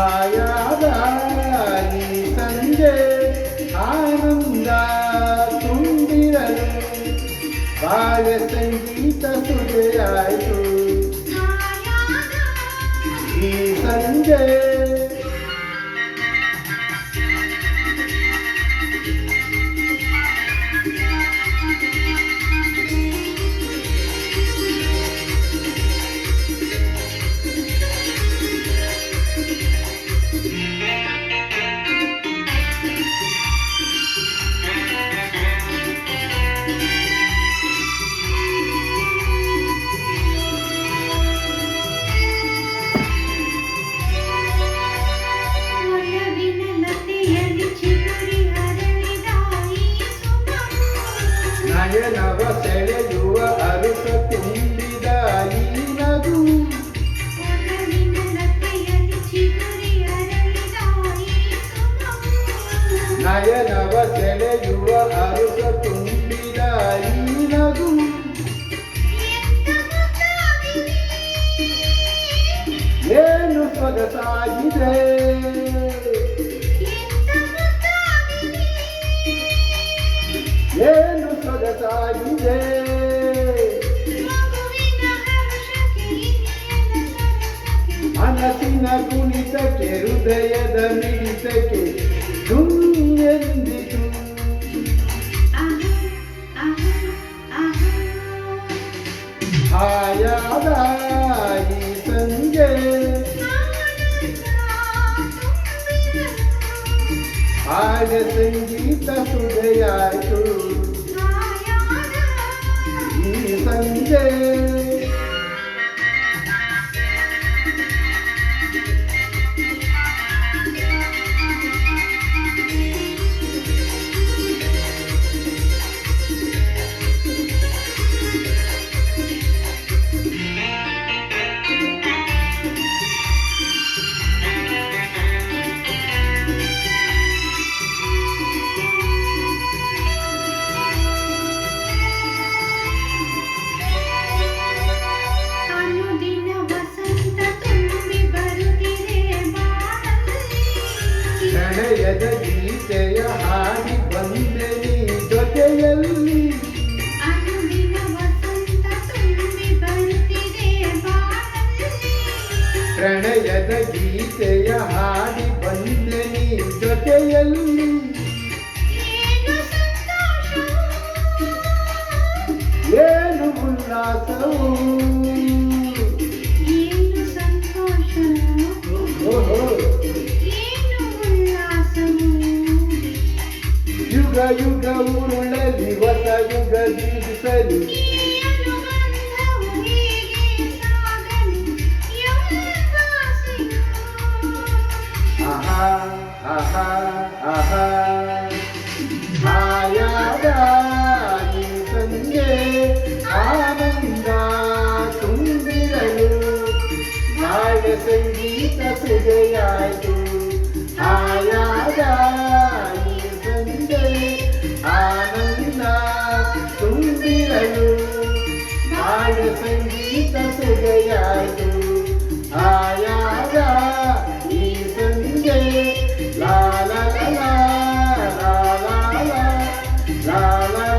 ಹಾಯಾದ ಈ ಸಂಜೆ ಆನಂದ ತುಂಬಿರಲು ಬಾಳೆ ಸಂಗೀತ ಸುರಿಯಾಯಿತು ಈ ಸಂಜೆ ನಯನವ ಸೆಳೆಯುವ ಅರುಸ ತುಂಬಿದ ಈ ನಗು ಏನು ಸೊಗಸಾಗಿದೆ ಏನು ಸೊಗಸಾಗಿದೆ ಮನಸ್ಸಿನ ಕುಣಿತಕ್ಕೆ ಹೃದಯದ ಮಿಡಿತಕ್ಕೆ सदाई संजय आज संगीत सुधया तू संजय ಪ್ರಣಯದ ಗೀತೆಯ ಹಾಡಿ ಬಂದೆ ನೀ ಜೊತೆಯಲ್ಲಿ. ಪ್ರಣಯದ ಗೀತೆಯ ಹಾಡಿ ಬಂದೆ ನೀ ಜೊತೆಯಲ್ಲಿ. ಉರುಳಲಿ ಹೊಸ ಯುಗ ಬೀಸಲಿ ಈ ಅನುಬಂಧವು ಹೀಗೆ ಸಾಗಲಿ ಎಂಬ ಆಸೆಯು. ಆಹಾ ಆಹಾ ಆಹಾ La la.